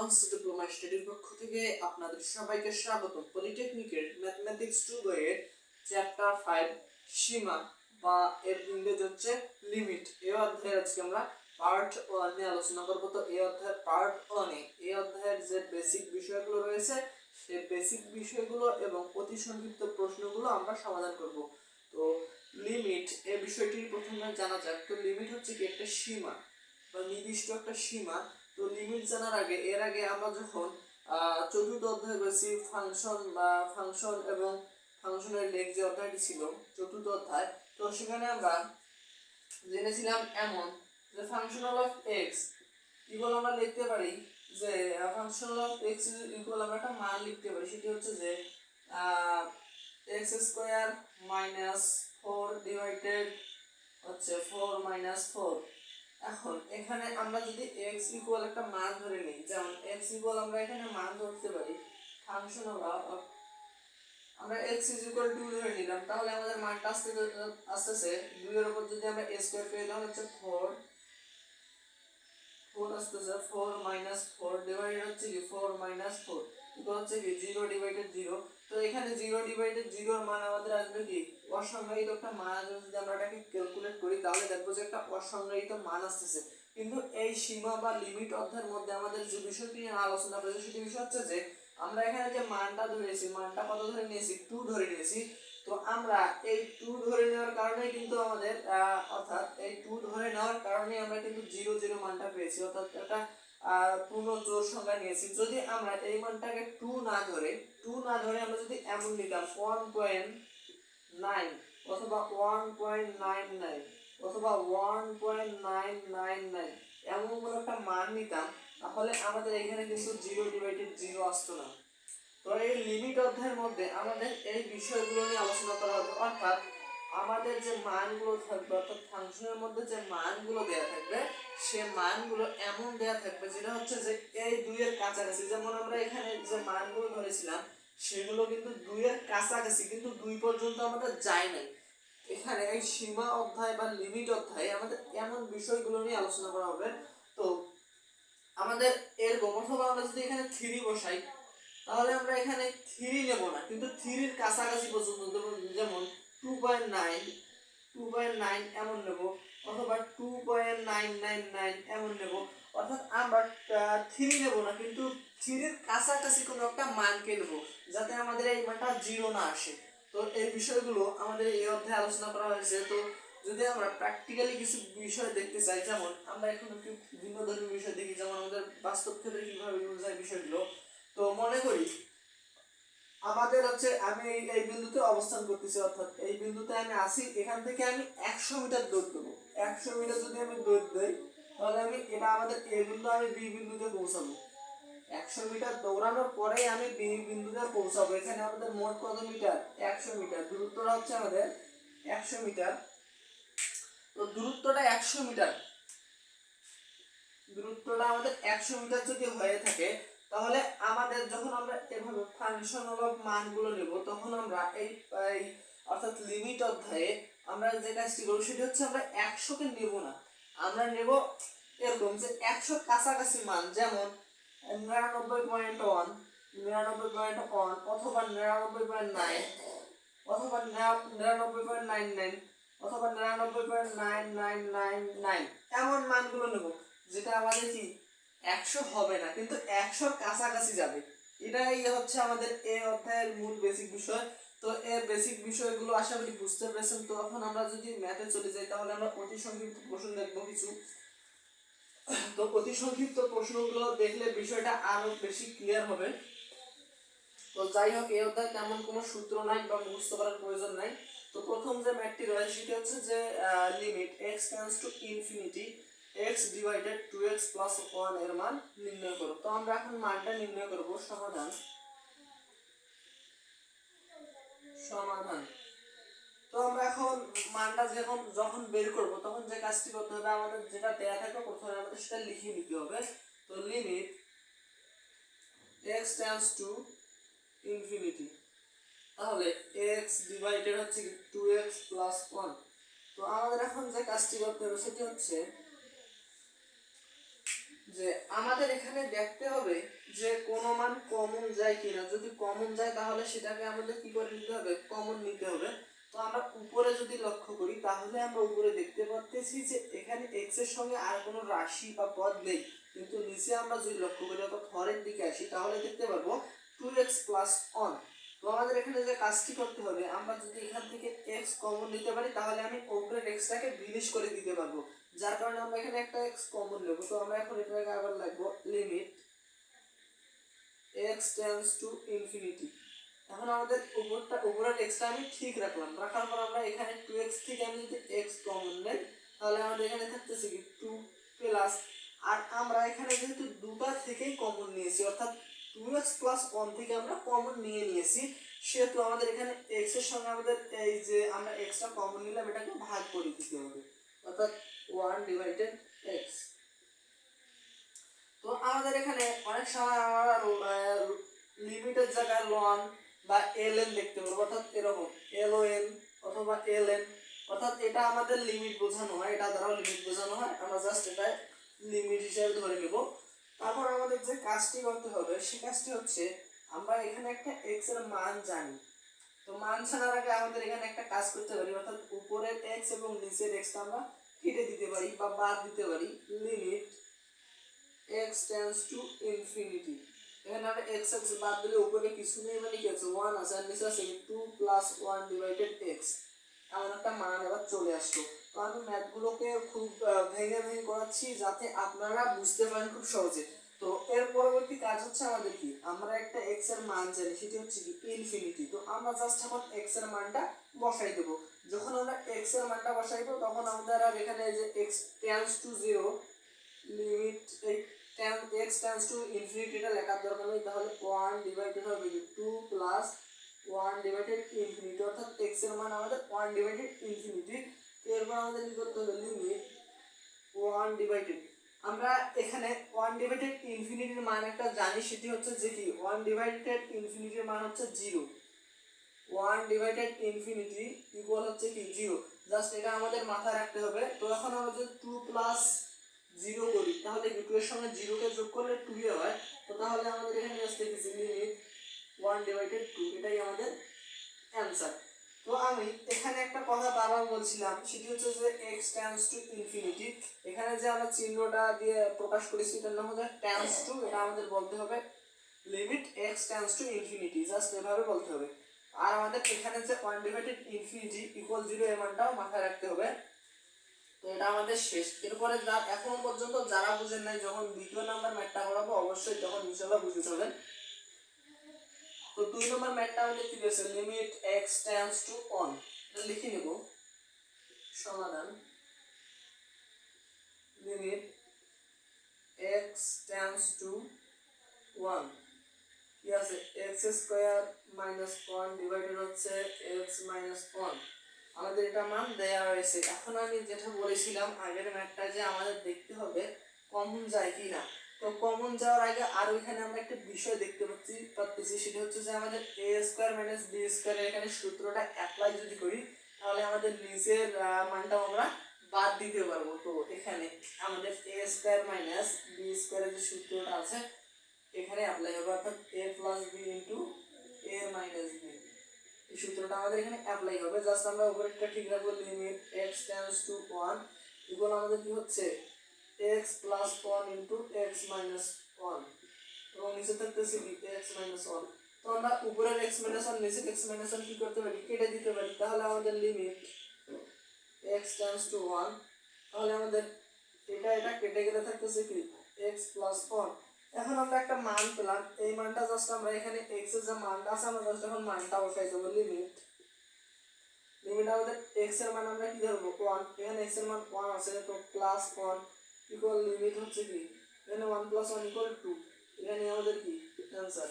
Advance diploma স্টাডির পক্ষ থেকে আপনাদের সবাইকে স্বাগত পলিটেকনিকের ম্যাথমেটিক্স টু বইয়ের চ্যাপ্টার ফাইভ সীমা বা এর ইংরেজি হচ্ছে লিমিট এই অধ্যায়ে আজকে আমরা পার্ট ওয়ান নিয়ে আলোচনা করব। তো এই অধ্যায়ের পার্ট ওয়ানে এই অধ্যায়ের যে বেসিক বিষয়গুলো রয়েছে, সেই বেসিক বিষয়গুলো এবং অতি সংক্ষিপ্ত প্রশ্নগুলো আমরা সমাধান করব। তো লিমিট এই বিষয়টি প্রথমে জানা যাক। তো লিমিট হচ্ছে কি? একটা সীমা বা নির্দিষ্ট একটা সীমা তো লিমিট জানার আগে, এর আগে আমরা যখন চতুর্থ অধ্যায় করেছি ফাংশন বা ফাংশন এবং ফাংশনের লেখ যে অধ্যায়টি ছিল, চতুর্থ অধ্যায়, তো সেখানে আমরা জেনেছিলাম এমন যে ফাংশনাল অফ এক্স ইকুয়াল আমরা লিখতে পারি যে ফাংশনাল অফ এক্স ইকুয়াল আমরা একটা মান লিখতে পারি, সেটি হচ্ছে যে x square minus four divided হচ্ছে ফোর মাইনাস ফোর এখন এখানে আমরা যদি x ইকুয়াল একটা মান ধরে নিই, যেমন x ইকুয়াল আমরা এখানে মান ধরতে পারি ফাংশন অফ আমরা x ইজ ইকুয়াল টু ধরে নিলাম, তাহলে আমাদের মানটা আসতে আসতেছে দুইয়ের উপর যদি আমরা a স্কয়ার পেয়ে তাহলে হচ্ছে ফোর ফোর আসতেছে ফোর মাইনাস ফোর ডিভাইডেড হচ্ছে কি ফোর মাইনাস ফোর ইকুয়াল হচ্ছে কি জিরো ডিভাইডেড জিরো তো এখানে জিরো ডিভাইডেড জিরোর মান আমাদের আসবে কি? অসংজ্ঞায়িত একটা মান যদি আমরা এটাকে ক্যালকুলেট করি, তাহলে দেখব যে একটা অসংজ্ঞায়িত মান আসতেছে। কিন্তু এই সীমা বা লিমিট অধ্যায়ের মধ্যে আমাদের যে বিষয়টি নিয়ে আলোচনা করেছে সেটি বিষয় হচ্ছে যে, আমরা এখানে যে মানটা ধরেছি, মানটা কত ধরে নিয়েছি? টু ধরে নিয়েছি। তো আমরা এই টু ধরে নেওয়ার কারণে কিন্তু আমাদের অর্থাৎ এই টু ধরে নেওয়ার কারণে আমরা কিন্তু জিরো জিরো মানটা পেয়েছি। অর্থাৎ একটা পূর্ণ জোর সংখ্যা নিয়েছি। যদি আমরা এই মানটাকে টু না ধরে না ধরে আমরা যদি এমন নিতাম ওয়ান পয়েন্ট নাইন অথবা ওয়ান পয়েন্ট নাইন নাইন অথবা one point nine nine nine এমন কোনো একটা মান নিতাম, তাহলে আমাদের এখানে কিন্তু জিরো ডিভাইডেড জিরো আসতো না। তো এই লিমিট অধ্যায়ের মধ্যে আমাদের এই বিষয়গুলো নিয়ে আলোচনা করা হবে। অর্থাৎ আমাদের যে মানগুলো থাকবে, অর্থাৎ ফাংশনের মধ্যে যে মানগুলো দেয়া থাকবে, সে মানগুলো এমন দেয়া থাকবে, যেটা হচ্ছে যে এই দুইয়ের কাছাকাছি। যেমন আমরা এখানে যে মানগুলো ধরেছিলাম সেগুলো কিন্তু দুইয়ের কাছাকাছি, কিন্তু দুই পর্যন্ত আমাদের যায় নাই। এখানে এই সীমা অধ্যায় বা লিমিট অধ্যায়ে আমাদের এমন বিষয়গুলো নিয়ে আলোচনা করা হবে। তো আমাদের এর অথবা আমরা যদি এখানে থ্রি বসাই, তাহলে আমরা এখানে থ্রি নেব না। কিন্তু থ্রির কাছাকাছি পর্যন্ত যেমন- two point nine two point nine এমন নেব। অথবা two point nine nine nine এমন নেব। অর্থাৎ আমরা থ্রি নেব না, কিন্তু থ্রির কাছাকাছি কোনো একটা মানকে নেব, যাতে আমাদের এই মানটা জিরো না আসে। তো এই বিষয়গুলো আমাদের এই অধ্যায়ে আলোচনা করা হয়েছে। তো যদি আমরা প্র্যাকটিক্যালি কিছু বিষয় দেখতে চাই, যেমন আমরা এখন একটু ভিন্ন ধরনের বিষয় দেখি, যেমন আমাদের বাস্তব ক্ষেত্রে কীভাবে হয় বিষয়গুলো। তো মনে করি, আমাদের হচ্ছে আমি এই বিন্দুতে অবস্থান করতেছি, অর্থাৎ এই বিন্দুতে আমি আসি এখান থেকে আমি একশো মিটার দৌড় একশো মিটার যদি আমি দৌড় দেই, তাহলে আমি এটা আমাদের এ বিন্দু আমি বি বিন্দুতে পৌঁছাবো। একশো মিটার দৌড়ানোর পরেই আমি বি বিন্দুতে পৌঁছাবো। এখানে আমাদের মোট কত মিটার? একশো মিটার। দূরত্বটা হচ্ছে আমাদের একশো মিটার। তো দূরত্বটা একশো মিটার। দূরত্বটা আমাদের একশো মিটার যদি হয়ে থাকে, তাহলে আমাদের যখন আমরা এভাবে ফাংশন অফ মানগুলো নেব, তখন আমরা এই অর্থাৎ লিমিট অধ্যায়ে আমরা যে কাজটি করব সেটি হচ্ছে আমরা একশোকে নেব না। আমরা নেব এরকম যে একশো কাছাকাছি মান, যেমন নিরানব্বই পয়েন্ট ওয়ান নিরানব্বই পয়েন্ট ওয়ান অথবা নিরানব্বই পয়েন্ট নাইন অথবা নিরানব্বই পয়েন্ট নাইন নাইন অথবা নিরানব্বই point nine nine nine nine এমন মানগুলো নেব, যেটা আমাদের কি, একশো হবে না, কিন্তু একশোর কাছাকাছি যাবে। এটাই হচ্ছে আমাদের এ অধ্যায়ের মূল বেসিক বিষয়। তো এর বেসিক বিষয়গুলো আশা করি বুঝতে পেরেছেন। তো এখন আমরা যদি ম্যাথে চলে যাই, তাহলে আমরা অতি সংক্ষিপ্ত প্রশ্ন দেখব কিছু। তো অতি সংক্ষিপ্ত প্রশ্নগুলো দেখলে বিষয়টা আরও বেশি ক্লিয়ার হবে। তো যাই হোক, এই অধ্যায়ে তেমন কোনো সূত্র নাই বা মুখস্থ করার প্রয়োজন নাই। তো প্রথম যে ম্যাথটি রয়েছে, সেটি হচ্ছে যে limit x tends to infinity x divided two x plus ওয়ানের মান নির্ণয় করো। তো আমরা এখন মানটা নির্ণয় করব সমাধান। সমাধান। তো আমরা এখন মানটা যখন যখন বের করব, তখন যে কাজটি করতে হবে, আমাদের যেটা দেয়া থাকবে, প্রথমে আমাদের সেটা লিখে নিতে হবে। তো limit x tends to infinity তাহলে এক্স ডিভাইডেড হচ্ছে টু এক্স প্লাস ওয়ান তো আমাদের এখন যে কাজটি করতে হবে, সেটি হচ্ছে যে আমাদের এখানে দেখতে হবে যে কোনো মান কমন যায় কিনা। যদি কমন যায়, তাহলে সেটাকে আমাদের কি করে নিতে হবে? কমন নিতে হবে। তো আমরা উপরে যদি লক্ষ্য করি, তাহলে আমরা উপরে দেখতে পাচ্ছি যে এখানে এক্সের সঙ্গে আর কোনো রাশি বা পদ নেই। কিন্তু নিচে আমরা যদি লক্ষ্য করি, অর্থাৎ হরের দিকে আসি, তাহলে দেখতে পারব টু এক্স প্লাস অন তো আমাদের এখানে যে কাজটি করতে হবে, আমরা যদি এখান থেকে এক্স কমন নিতে পারি, তাহলে আমি উপরের এক্সটাকে ভিনিশ করে দিতে পারব। যার কারণে আমরা এখানে একটা এক্স কমন নেব। তো আমরা এখন এটাকে আবার লাগবো limit x tends to infinity এখন আমাদের উপরটা, উপরের এক্সটা আমি ঠিক রাখলাম। রাখার পর আমরা এখানে টু এক্স থেকে আমি যদি এক্স কমন নেই, তাহলে আমাদের এখানে থাকতেছে কি টু প্লাস আর আমরা এখানে যেহেতু দুটা থেকেই কমন নিয়েছি, অর্থাৎ টু এক্স প্লাস ওয়ান থেকে আমরা কমন নিয়ে নিয়েছি। সেহেতু আমাদের এখানে এক্সের সঙ্গে আমাদের এই যে আমরা এক্সটা কমন নিলাম, এটাকে ভাগ করে দিতে হবে। অর্থাৎ ওয়ান ডিভাইডেড এক্স তো আমাদের এখানে অনেক সময় আমরা লিমিটের জায়গায় লন বা এল এন দেখতে পারব। অর্থাৎ এরকম এল ও এন অথবা এল এন অর্থাৎ এটা আমাদের লিমিট বোঝানো হয়, এটা দ্বারাও লিমিট বোঝানো হয়। আমরা জাস্ট এটা লিমিট হিসেবে ধরে নেব। তারপর আমাদের যে কাজটি করতে হবে, সে কাজটি হচ্ছে আমরা এখানে একটা এক্সের মান জানি। তো মান জানার আগে আমাদের এখানে একটা কাজ করতে পারি, অর্থাৎ উপরের এক্স এবং নিচের এক্সটা আমরা কেটে দিতে পারি বা বাদ দিতে পারি। Limit x tends to infinity এখানে আমরা এক্স x বাদ দিলে উপরে কিছু নেই মানে কি আছে? 1 আছে, আর নিচে আছে 2 প্লাস ওয়ান ডিভাইডেড এক্স এমন একটা মান এবার চলে আসলো। তো আমি ম্যাথগুলোকে খুব ভেঙে ভেঙে করাচ্ছি যাতে আপনারা বুঝতে পারেন খুব সহজে। তো এর পরবর্তী কাজ হচ্ছে আমাদের কি? আমরা একটা x এর মান জানি, সেটি হচ্ছে কি ইনফিনিটি তো আমরা জাস্ট এখন x এর মানটা বসাই দেবো। যখন আমরা x এর মানটা বসাই দেবো, তখন আমাদের আর এখানে যে x tends to zero limit x tends to ইনফিনিটিটা লেখার দরকার নেই। তাহলে ওয়ান ডিভাইডেড হবে two plus one divided infinity অর্থাৎ এক্সের মান আমাদের ওয়ান ডিভাইডেড ইনফিনিটি এরপর আমাদের কি করতে হবে লিমিট ওয়ান ডিভাইডেড আমরা এখানে ওয়ান ডিভাইডেড ইনফিনিটির মান একটা জানি, সেটি হচ্ছে যে কি? ওয়ান ডিভাইডেড ইনফিনিটির মান হচ্ছে zero one divided infinity equal হচ্ছে কি? জিরো জাস্ট এটা আমাদের মাথায় রাখতে হবে। তো এখন আমরা যদি টু প্লাস জিরো করি, তাহলে টু এর সঙ্গে জিরোকে যোগ করলে টু এ হয়। তো তাহলে আমাদের এখানে আসতে লিমিট ওয়ান ডিভাইডেড টু এটাই আমাদের অ্যান্সার তো আমি এখানে একটা কথা বারবার বলছিলাম, সেটি হচ্ছে যে এক্স টেন্স টু ইনফিনিটি এখানে যে আমরা চিহ্নটা দিয়ে প্রকাশ করেছি, এটার নাম হচ্ছে টেন্স টু এটা আমাদের বলতে হবে limit x tends to infinity just এভাবে বলতে হবে। আর আমাদের এখানে যে one divided infinity equal zero এর মানটাও মাথায় রাখতে হবে। তো এটা আমাদের শেষ। এরপরে যা, এখন পর্যন্ত যারা বুঝেন নাই, যখন দ্বিতীয় নাম্বার ম্যাটটা করাবো, অবশ্যই তখন ইনশাল্লাহ বুঝে যাবেন। তো দুই নম্বর ম্যাটটা আমাদের কি দিয়েছে limit x tends to one লিখে নেব। সমাধান। Limit x tends to one কি আছে? X square minus one divided হচ্ছে এক্স মাইনাস ওয়ান আমাদের এটা মান দেয়া হয়েছে। এখন আমি যেটা বলেছিলাম আগের ম্যাথটা যে আমাদের দেখতে হবে কমন যায় কি না তো কমন যাওয়ার আগে আর ওইখানে আমরা একটা বিষয় দেখতে পাচ্ছি পাচ্ছি, সেটা হচ্ছে যে আমাদের এ স্কোয়ার মাইনাস বি স্কোয়ারের এখানে সূত্রটা অ্যাপ্লাই যদি করি, তাহলে আমাদের নিচের মানটাও আমরা বাদ দিতে পারব। তো এখানে আমাদের এ স্কোয়ার মাইনাস বি স্কোয়ারের যে সূত্রটা আছে, এখানে অ্যাপ্লাই হবে অর্থাৎ A plus B into A minus B এই সূত্রটা আমাদের এখানে অ্যাপ্লাই হবে জাস্ট আমরা উপরেরটা ঠিক রাখব limit x tends to one equal আমাদের কি হচ্ছে? X plus one into x minus one এবং নিচে থাকতেছে কি এক্স মাইনাস ওয়ান তো আমরা উপরের এক্স মাইনাস ওয়ান নিচের এক্স মাইনাস ওয়ান কি করতে পারি? কেটে দিতে পারি। তাহলে আমাদের limit x tends to one তাহলে আমাদের এটা এটা কেটে গেলে থাকতেছে কি? এক্স প্লাস ওয়ান এখন আমরা একটা মান পেলাম। এই মানটা জাস্ট আমরা এখানে এক্সের যে মানটা আছে, আমরা জাস্ট এখন মানটা বসাই দেবো লিমিট লিমিট আমাদের এক্সের মান আমরা কি ধরবো? ওয়ান এখানে এক্সের মান ওয়ান আছে, তো প্লাস ওয়ান ইকুয়াল লিমিট হচ্ছে কি? এখানে one plus one equal two এখানে আমাদের কি? অ্যান্সার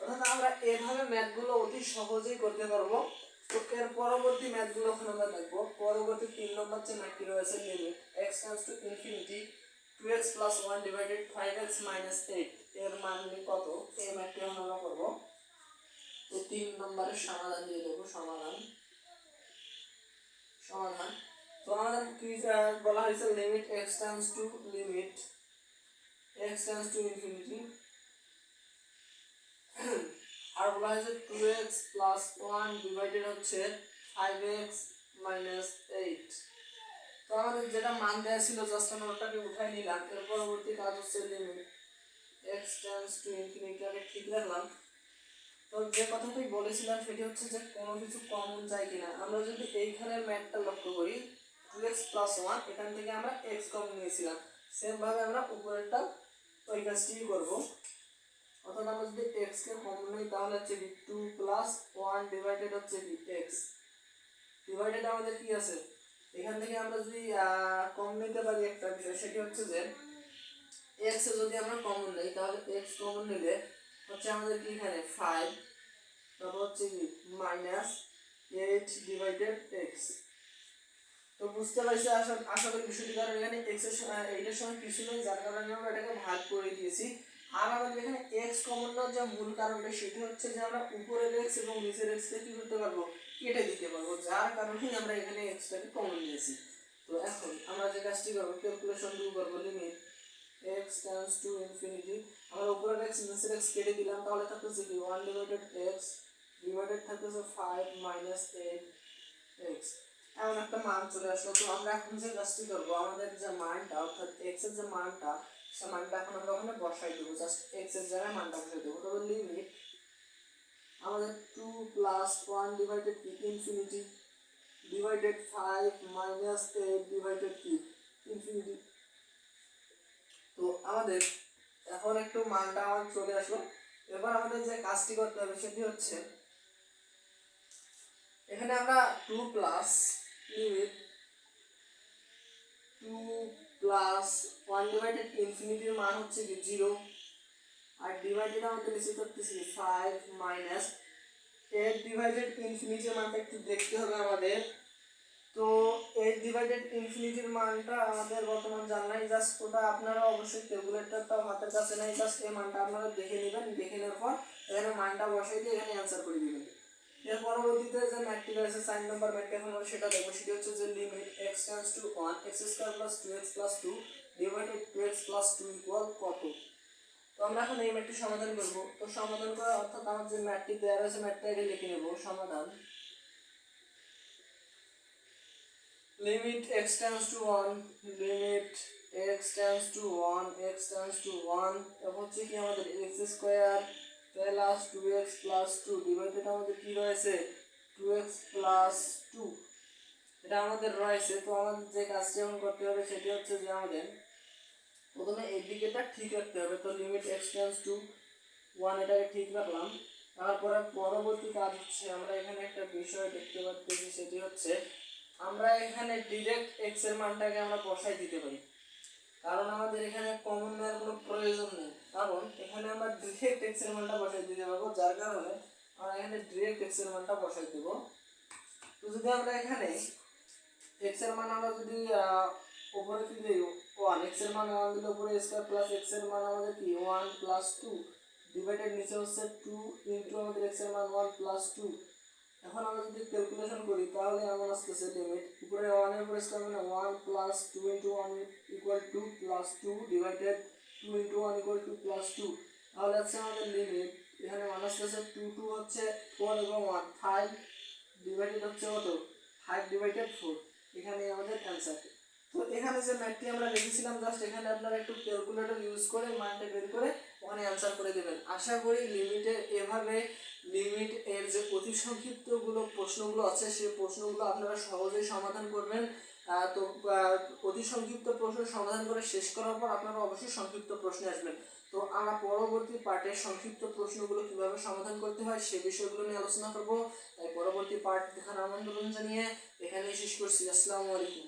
অর্থাৎ আমরা এভাবে ম্যাথগুলো অতি সহজেই করতে পারব। তো এর পরবর্তী ম্যাথগুলো এখন আমরা দেখব। পরবর্তী তিন নম্বর যে ম্যাথটি রয়েছে limit x tends to infinity two x plus one divided five x minus eight এর মান কত? এই ম্যাথটি আমরা করব। তো তিন নম্বরের সমাধান দিয়ে দেবো, সমাধান। সমাধান। তো আমাদের কি বলা হয়েছে limit tends to limit tends to infinity আর বলা হয়েছে two x plus one divided হচ্ছে ফাইভ এক্স মাইনাস এইট তো আমাদের যেটা মান দেওয়া ছিল জাস্ট আমরা ওটাকে উঠাই নিলাম, এর পরবর্তী কাজ হচ্ছে লিমিট এক্স টু ইনফিনিটি আগে ঠিক রাখলাম। তো যে কথাটি বলেছিলাম, সেটি হচ্ছে যে কোনো কিছু কমন যায় কিনা। আমরা যদি এইখানের ম্যাথটা লক্ষ্য করি এক্স প্লাস ওয়ান এখান থেকে আমরা এক্স কমন নিয়েছিলাম। সেমভাবে আমরা উপরেরটা ওই কাজটিই করব। অর্থাৎ আমরা যদি এক্স কে কমন নিই, তাহলে হচ্ছে কি টু প্লাস ওয়ান ডিভাইডেড হচ্ছে কি এক্স ডিভাইডেড আমাদের কি আছে? এখান থেকে আমরা যদি কম নিতে পারি একটা বিষয়, সেটি হচ্ছে যে এক্স যদি আমরা কমন নিই, তাহলে এক্স কমন নিলে হচ্ছে আমাদের কি এখানে? ফাইভ তারপর হচ্ছে কি? মাইনাস এইট ডিভাইডেড এক্স তো বুঝতে পারছি, আশা আশা করি বিষয়টি কারণ এখানে এক্সের সময় এইটার সময় কিছু নেই, যার কারণে আমরা এটাকে ভাগ করে দিয়েছি। আর আমাদের এখানে এক্স কমন নেওয়ার যে মূল কারণটা সেটি হচ্ছে যে আমরা উপরের এক্স এবং নিচের এক্সকে কি করতে পারব? কেটে দিতে পারব, যার কারণেই আমরা এখানে এক্সটাকে কমন নিয়েছি। তো এখন আমরা যে কাজটি করব ক্যালকুলেশন শুরু করব limit x tends to infinity আমরা উপরের এক্স নিচের এক্স কেটে দিলাম, তাহলে থাকতেছে কি? ওয়ান ডিভাইডেড এক্স ডিভাইডেড থাকতেছে ফাইভ মাইনাস এইট এক্স এমন একটা মান চলে আসলো। তো আমরা এখন যে কাজটি করব, আমাদের যে মানটা, অর্থাৎ এক্সের যে মানটা, সে মানটা এখন আমরা ওখানে বসাই দেবো। জাস্ট এক্সের জায়গায় মানটা বসাই দেবো। তবে লিমিট আমাদের টু প্লাস ওয়ান ডিভাইডেড কি infinity divided five minus eight divided কি ইনফিনিটি তো আমাদের এখন একটু মানটা আমার চলে আসলো। এবার আমাদের যে কাজটি করতে হবে সেটি হচ্ছে, এখানে আমরা two plus limit two plus one divided ইনফিনিটির মান হচ্ছে কি জিরো আর ডিভাইডেড আমাদের রিসিভ করতেছি ফাইভ মাইনাস এইট ডিভাইডেড ইনফিনিটির মানটা একটু দেখতে হবে আমাদের। তো এইট ডিভাইডেড ইনফিনিটির মানটা আমাদের বর্তমান জান নাই জাস্ট ওটা আপনারা অবশ্যই ক্যালকুলেটরটাও হাতের কাছে নাই জাস্ট এই মানটা আপনারা দেখে নেবেন, দেখে নেওয়ার পর এখানে মানটা বসাই দিয়ে এখানে অ্যান্সার করে দিবেন। এর পরবর্তীতে যে ম্যাটটি রয়েছে সাইন নাম্বার ম্যাটটি এখন সেটা দেখব। সেটি হচ্ছে যে limit x tends to one x square plus two x plus two divided two x plus two equal কত? তো আমরা এখন এই ম্যাটটি সমাধান করব। তো সমাধান করা অর্থাৎ আমার যে ম্যাটটি দেওয়া রয়েছে, ম্যাটটা আগে লিখে নেব। সমাধান। limit x tends to 1 limit x tends to 1 x tends to 1 এখন হচ্ছে কি আমাদের x square plus 2x plus 2 divided আমাদের কি রয়েছে? 2x প্লাস 2 এটা আমাদের রয়েছে, তো আমাদের যে কাজটি এখন করতে হবে সেটি হচ্ছে যে আমাদের প্রথমে এই দিকেটা ঠিক রাখতে হবে। তো লিমিট tends to 1 এটাকে ঠিক রাখলাম। তারপরে পরবর্তী কাজ হচ্ছে আমরা এখানে একটা বিষয় দেখতে পাচ্ছি সেটি হচ্ছে আমরা এখানে ডিরেক্ট এক্সের মানটাকে আমরা বসাই দিতে পারি। কারণ আমাদের এখানে কমন নেওয়ার কোনো প্রয়োজন নেই। কারণ এখানে আমরা ডিরেক্ট এক্সের মানটা বসাই দিতে পারব, যার কারণে আমরা এখানে ডিরেক্ট এক্সের মানটা বসাই দেবো। তো যদি আমরা এখানে এক্সের মান আমরা যদি উপরে কি দিই? ওয়ান এক্সের মান ওয়ান দিলে উপরে স্কোয়ার প্লাস এক্সের মান আমাদের কি? ওয়ান প্লাস টু ডিভাইডেড নিচে হচ্ছে টু ইন্টু আমাদের এক্সের মান ওয়ান প্লাস টু এখন আমরা যদি ক্যালকুলেশন করি, তাহলে এমন আসতেছে লিমিট উপরে ওয়ানের উপরে স্কোয়ার মানে one plus two into one equal two plus two divided two into one equal two plus two তাহলে হচ্ছে আমাদের লিমিট এখানে মান আসতেছে টু টু হচ্ছে ফোর এবং ওয়ান ফাইভ ডিভাইডেড হচ্ছে কত? ফাইভ ডিভাইডেড ফোর এখানে আমাদের অ্যান্সার তো এখানে যে ম্যাথটি আমরা লিখেছিলাম জাস্ট এখানে আপনারা একটু ক্যালকুলেটর ইউজ করে, মানটা বের করে ওখানে অ্যান্সার করে দেবেন। আশা করি লিমিটের এভাবে লিমিট এর যে অতি সংক্ষিপ্তগুলো প্রশ্নগুলো আছে, সেই প্রশ্নগুলো আপনারা সহজেই সমাধান করবেন। তো অতি সংক্ষিপ্ত প্রশ্ন সমাধান করে শেষ করার পর আপনারা অবশ্যই সংক্ষিপ্ত প্রশ্নে আসবেন। তো আমরা পরবর্তী পার্টে সংক্ষিপ্ত প্রশ্নগুলো কীভাবে সমাধান করতে হয় সে বিষয়গুলো নিয়ে আলোচনা করব। তাই পরবর্তী পার্ট দেখার আমন্ত্রণ জানিয়ে এখানেই শেষ করছি। আসসালামু আলাইকুম।